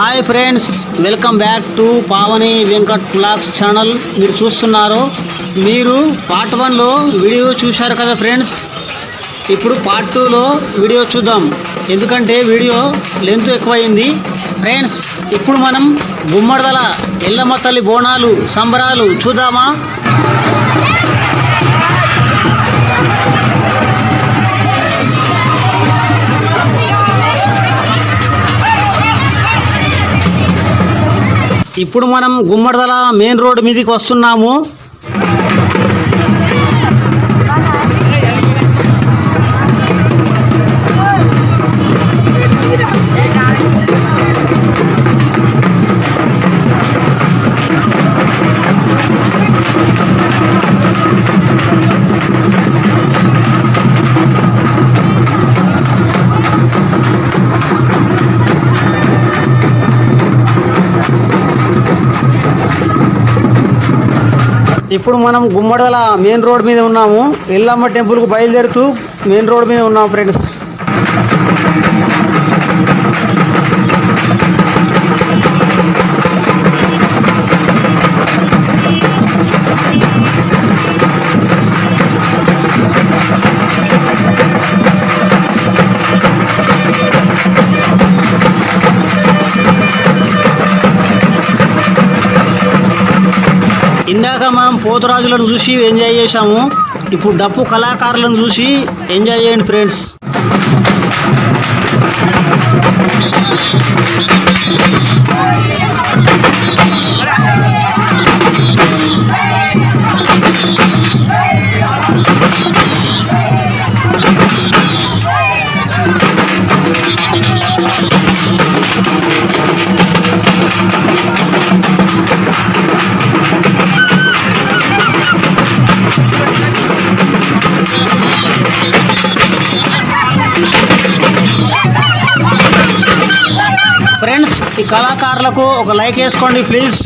Hi friends welcome back to Pavani Venkat blogs channel మీరు చూస్తున్నారు. మీరు పార్ట్ వన్లో వీడియో చూశారు కదా ఫ్రెండ్స్ ఇప్పుడు పార్ట్ టూలో వీడియో చూద్దాం. ఎందుకంటే వీడియో లెంత్ ఎక్కువైంది. ఫ్రెండ్స్ ఇప్పుడు మనం గుమ్మడదల ఎల్లమ్మ తల్లి బోనాలు సంబరాలు చూద్దామా? ఇప్పుడు మనం గుమ్మడిదల మెయిన్ రోడ్ మీదకి వస్తున్నాము. ఇప్పుడు మనం గుమ్మడల మెయిన్ రోడ్ మీద ఉన్నాము. ఎల్లమ్మ టెంపుల్కు బయలుదేరుతూ మెయిన్ రోడ్ మీద ఉన్నాం ఫ్రెండ్స్. ఇందాక మనం పోతురాజులను చూసి ఎంజాయ్ చేశాము ఇప్పుడు డప్పు కళాకారులను చూసి ఎంజాయ్ చేయండి ఫ్రెండ్స్ కళాకారులకు ఒక లైక్ వేసుకోండి ప్లీజ్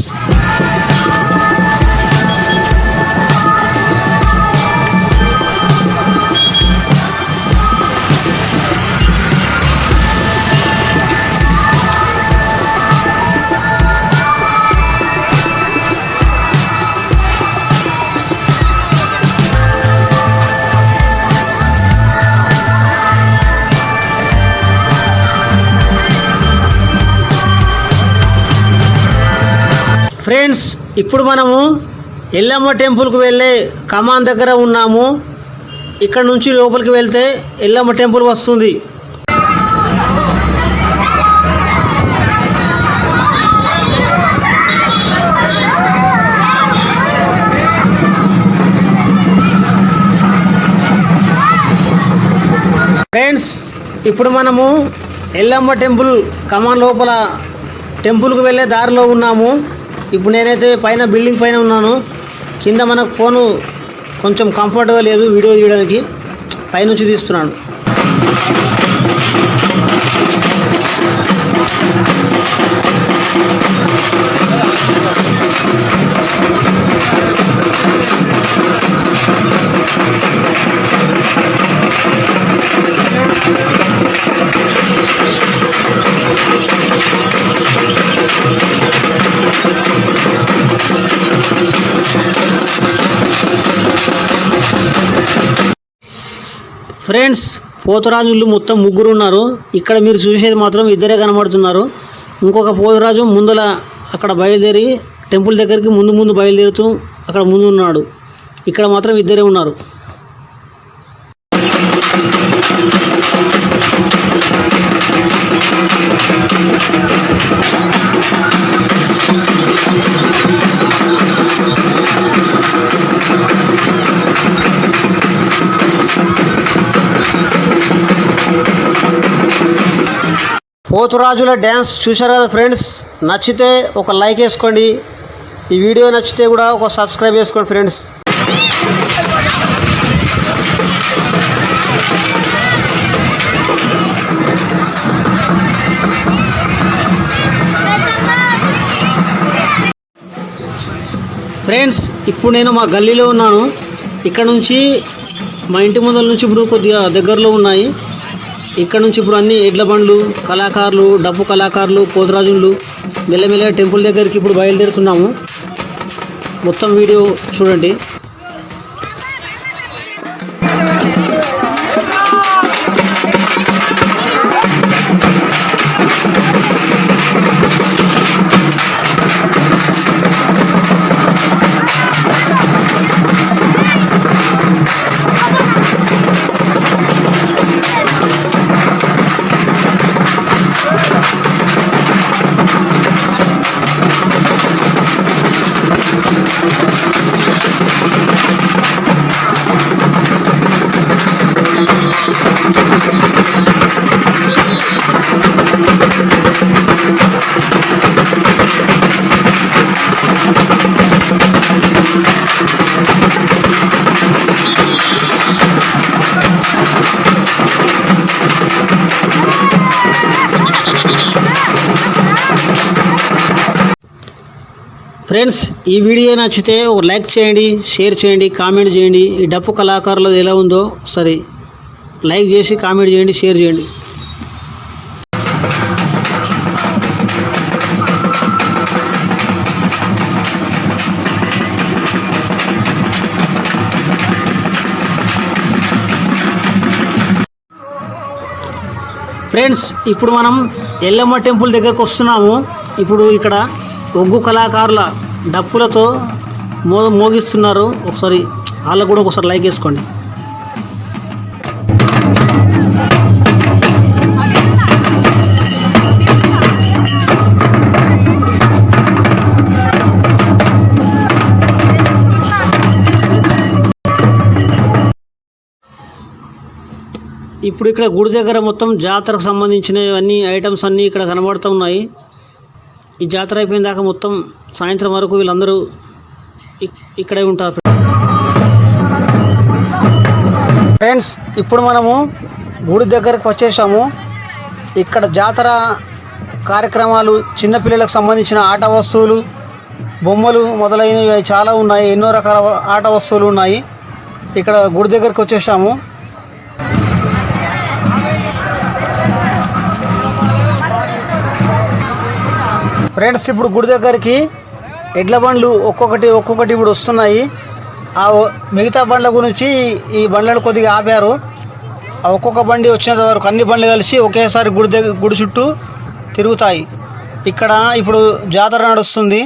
ఫ్రెండ్స్ ఇప్పుడు మనము ఎల్లమ్మ టెంపుల్కి వెళ్ళే కమాన్ దగ్గర ఉన్నాము. ఇక్కడ నుంచి లోపలికి వెళ్తే ఎల్లమ్మ టెంపుల్ వస్తుంది. ఫ్రెండ్స్ ఇప్పుడు మనము ఎల్లమ్మ టెంపుల్ కమాన్ లోపల టెంపుల్కి వెళ్ళే దారిలో ఉన్నాము. ఇప్పుడు నేనైతే పైన బిల్డింగ్ పైన ఉన్నాను. కింద మనకు ఫోను కొంచెం కంఫర్ట్గా లేదు వీడియో తీయడానికి. పైనుంచి తీస్తున్నాను. ఫ్రెండ్స్ పోతురాజులు మొత్తం ముగ్గురు ఉన్నారు. ఇక్కడ మీరు చూసేది మాత్రం ఇద్దరే కనబడుతున్నారు. ఇంకొక పోతురాజు ముందల అక్కడ బయలుదేరి టెంపుల్ దగ్గరికి ముందు ముందు బయలుదేరుతూ అక్కడ ముందు ఉన్నాడు. ఇక్కడ మాత్రం ఇద్దరే ఉన్నారు. పోతురాజుల డ్యాన్స్ చూశారు కదా ఫ్రెండ్స్? నచ్చితే ఒక లైక్ వేసుకోండి. ఈ వీడియో నచ్చితే కూడా ఒక సబ్స్క్రైబ్ చేసుకోండి ఫ్రెండ్స్. ఫ్రెండ్స్ ఇప్పుడు నేను మా గల్లీలో ఉన్నాను. ఇక్కడ నుంచి మా ఇంటి ముందర నుంచి ఇప్పుడు కొద్దిగా దగ్గరలో ఉన్నాయి. ఇక్కడ నుంచి ఇప్పుడు అన్ని ఎడ్ల బండ్లు కళాకారులు డప్పు కళాకారులు పోతరాజులు మెల్లమెల్లగా టెంపుల్ దగ్గరికి ఇప్పుడు బయలుదేరుతున్నాము. మొత్తం వీడియో చూడండి. ఫ్రెండ్స్ ఈ వీడియో నచ్చితే ఒక లైక్ చేయండి షేర్ చేయండి కామెంట్ చేయండి. ఈ డప్పు కళాకారులది ఎలా ఉందో సరే లైక్ చేసి కామెంట్ చేయండి షేర్ చేయండి. ఫ్రెండ్స్ ఇప్పుడు మనం ఎల్లమ్మ టెంపుల్ దగ్గరకు వస్తున్నాము. ఇప్పుడు ఇక్కడ ఒగ్గు కళాకారుల డప్పులతో మో మోగిస్తున్నారు. ఒకసారి వాళ్ళకు కూడా ఒకసారి లైక్ వేసుకోండి ఇప్పుడు ఇక్కడ గుడి దగ్గర మొత్తం జాతరకు సంబంధించినవన్నీ ఐటమ్స్ అన్నీ ఇక్కడ కనబడుతున్నాయి ఈ జాతర అయిపోయిన దాకా మొత్తం సాయంత్రం వరకు వీళ్ళందరూ ఇక్కడే ఉంటారు. ఫ్రెండ్స్ ఇప్పుడు మనము గుడి దగ్గరకు వచ్చేసాము. ఇక్కడ జాతర కార్యక్రమాలు చిన్నపిల్లలకు సంబంధించిన ఆట వస్తువులు బొమ్మలు మొదలైనవి చాలా ఉన్నాయి. ఎన్నో రకాల ఆట వస్తువులు ఉన్నాయి. ఇక్కడ గుడి దగ్గరకు వచ్చేసాము. ఫ్రెండ్స్ ఇప్పుడు గుడి దగ్గరికి ఎడ్ల బండ్లు ఒక్కొక్కటి ఒక్కొక్కటి ఇప్పుడు వస్తున్నాయి. ఆ మిగతా బండ్ల గురించి ఈ బండ్లను కొద్దిగా ఆపారు. ఆ ఒక్కొక్క బండి వచ్చినంత వరకు అన్ని బండ్లు కలిసి ఒకేసారి గుడి దగ్గర గుడి చుట్టూ తిరుగుతాయి. ఇక్కడ ఇప్పుడు జాతర నడుస్తుంది.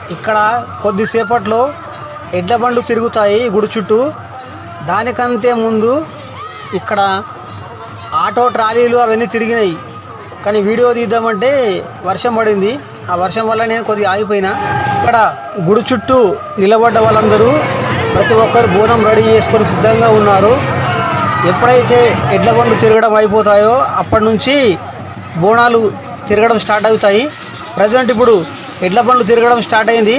ఇక్కడ కొద్దిసేపట్లో ఎడ్ల బండ్లు తిరుగుతాయి గుడి చుట్టూ. దానికంటే ముందు ఇక్కడ ఆటో ట్రాలీలు అవన్నీ తిరిగినాయి. కానీ వీడియో తీద్దామంటే వర్షం పడింది. ఆ వర్షం వల్ల నేను కొద్దిగా ఆగిపోయినా. ఇక్కడ గుడి చుట్టూ నిలబడ్డ వాళ్ళందరూ ప్రతి ఒక్కరు బోనం రెడీ చేసుకొని సిద్ధంగా ఉన్నారు. ఎప్పుడైతే ఎడ్ల బండ్లు తిరగడం అయిపోతాయో అప్పటి నుంచి బోనాలు తిరగడం స్టార్ట్ అవుతాయి. ప్రజెంట్ ఇప్పుడు ఎడ్ల బండ్లు తిరగడం స్టార్ట్ అయింది.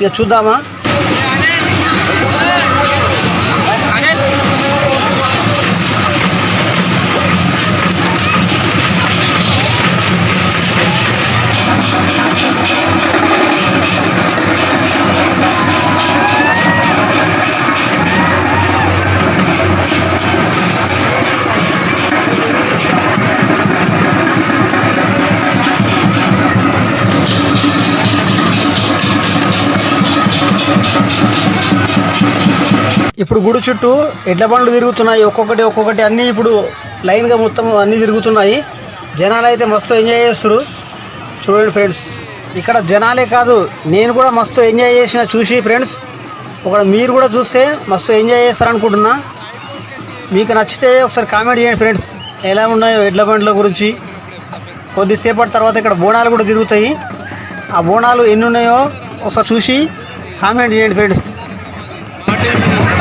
ఇక చూద్దామా? ఇప్పుడు గుడి చుట్టూ ఎడ్ల బండ్లు తిరుగుతున్నాయి. ఒక్కొక్కటి ఒక్కొక్కటి అన్నీ ఇప్పుడు లైన్గా మొత్తం అన్నీ తిరుగుతున్నాయి. జనాలు అయితే మస్తు ఎంజాయ్ చేస్తారు చూడండి ఫ్రెండ్స్ ఇక్కడ జనాలే కాదు నేను కూడా మస్తు ఎంజాయ్ చేసిన చూసి ఫ్రెండ్స్ ఒక మీరు కూడా చూస్తే మస్తు ఎంజాయ్ చేస్తారనుకుంటున్నా. మీకు నచ్చితే ఒకసారి కామెంట్ చేయండి ఫ్రెండ్స్ ఎలా ఉన్నాయో ఎడ్ల బండ్ల గురించి. కొద్దిసేపటి తర్వాత ఇక్కడ బోనాలు కూడా తిరుగుతాయి. ఆ బోనాలు ఎన్ని ఉన్నాయో ఒకసారి చూసి కామెంట్ చేయండి ఫ్రెండ్స్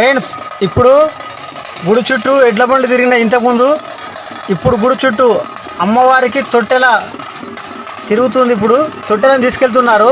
ఫ్రెండ్స్ ఇప్పుడు గుడి చుట్టూ ఎడ్ల బండి తిరిగిన ఇంతకుముందు ఇప్పుడు గుడి చుట్టూ అమ్మవారికి తొట్టెల తిరుగుతుంది ఇప్పుడు తొట్టెలను తీసుకెళ్తున్నారు.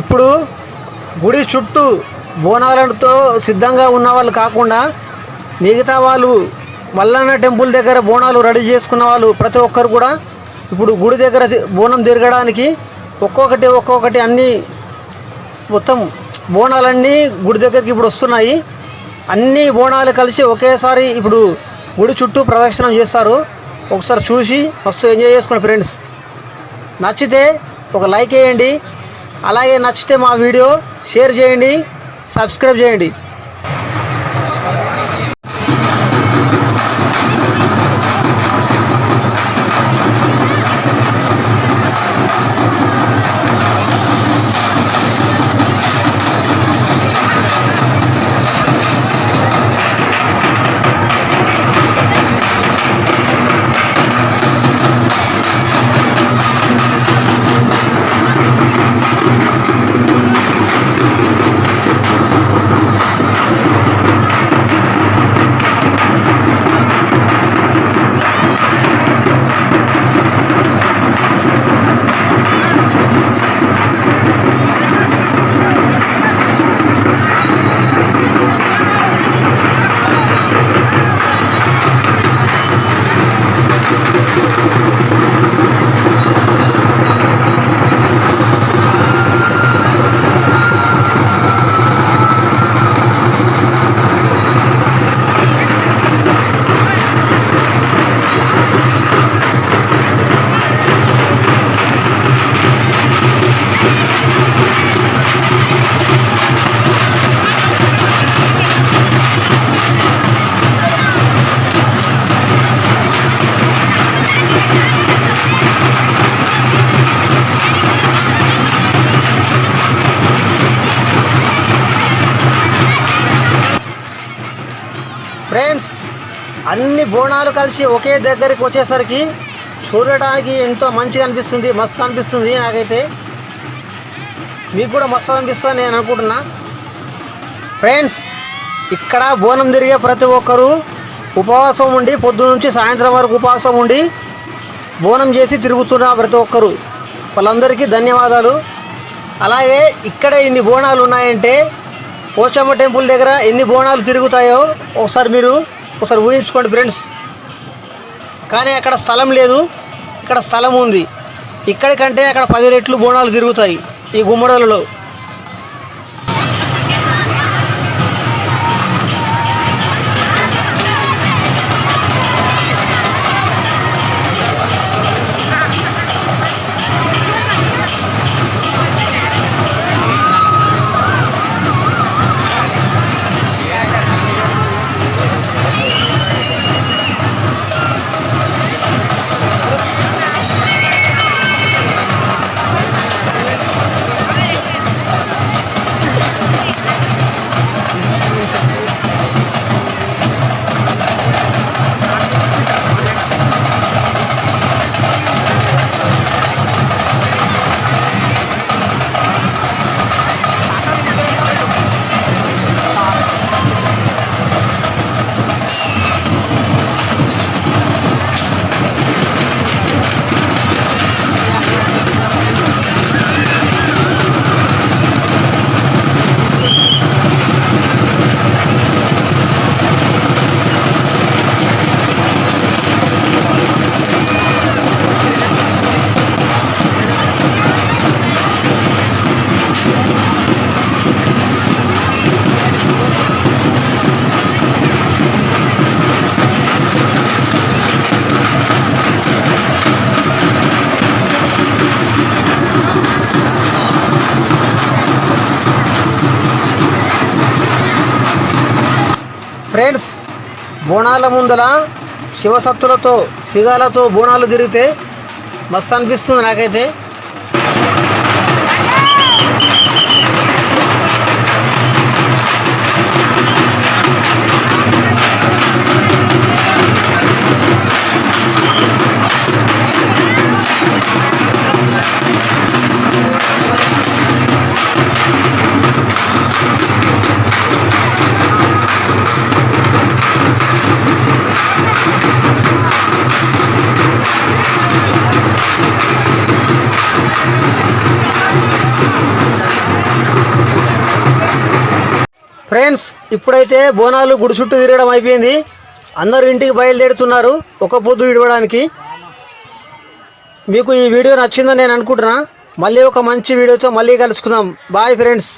ఇప్పుడు గుడి చుట్టూ బోనాలతో సిద్ధంగా ఉన్న వాళ్ళు కాకుండా మిగతా వాళ్ళు మల్లన్న టెంపుల్ దగ్గర బోనాలు రెడీ చేసుకున్న వాళ్ళు ప్రతి ఒక్కరు కూడా ఇప్పుడు గుడి దగ్గర బోనం తిరగడానికి ఒక్కొక్కటి ఒక్కొక్కటి అన్నీ మొత్తం బోనాలన్నీ గుడి దగ్గరికి ఇప్పుడు వస్తున్నాయి. అన్ని బోనాలు కలిసి ఒకేసారి ఇప్పుడు గుడి చుట్టూ ప్రదక్షిణం చేస్తారు. ఒకసారి చూసి మస్తు ఎంజాయ్ చేసుకోండి ఫ్రెండ్స్. నచ్చితే ఒక లైక్ వేయండి. అలాగే నచ్చితే మా వీడియో షేర్ చేయండి సబ్స్క్రైబ్ చేయండి. బోనాలు కలిసి ఒకే దగ్గరికి వచ్చేసరికి చూడటానికి ఎంతో మంచిగా అనిపిస్తుంది మస్తు అనిపిస్తుంది నాకైతే. మీకు కూడా మస్తు అనిపిస్తుంది నేను అనుకుంటున్నా. ఫ్రెండ్స్ ఇక్కడ బోనం తిరిగే ప్రతి ఒక్కరూ ఉపవాసం ఉండి పొద్దు నుంచి సాయంత్రం వరకు ఉపవాసం ఉండి బోనం చేసి తిరుగుతున్న ప్రతి ఒక్కరు. వాళ్ళందరికీ ధన్యవాదాలు. అలాగే ఇక్కడ ఇన్ని బోనాలు ఉన్నాయంటే పోచమ్మ టెంపుల్ దగ్గర ఎన్ని బోనాలు తిరుగుతాయో ఒకసారి మీరు ఒకసారి ఊహించుకోండి ఫ్రెండ్స్. కానీ అక్కడ స్థలం లేదు. ఇక్కడ స్థలం ఉంది. ఇక్కడికంటే అక్కడ పది రెట్లు బోనాలు తిరుగుతాయి ఈ గుమ్మడలలో. ఫ్రెండ్స్ బోనాల ముందల శివసత్తులతో సిగాలతో బోనాలు తిరిగితే మస్తు అనిపిస్తుంది నాకైతే. ఇప్పుడైతే బోనాలు గుడి చుట్టూ తిరగడం అయిపోయింది. అందరూ ఇంటికి బయలుదేరుతున్నారు ఒక పొద్దు విడవడానికి. మీకు ఈ వీడియో నచ్చిందని నేను అనుకుంటున్నా. మళ్ళీ ఒక మంచి వీడియోతో మళ్ళీ కలుసుకుందాం. Bye friends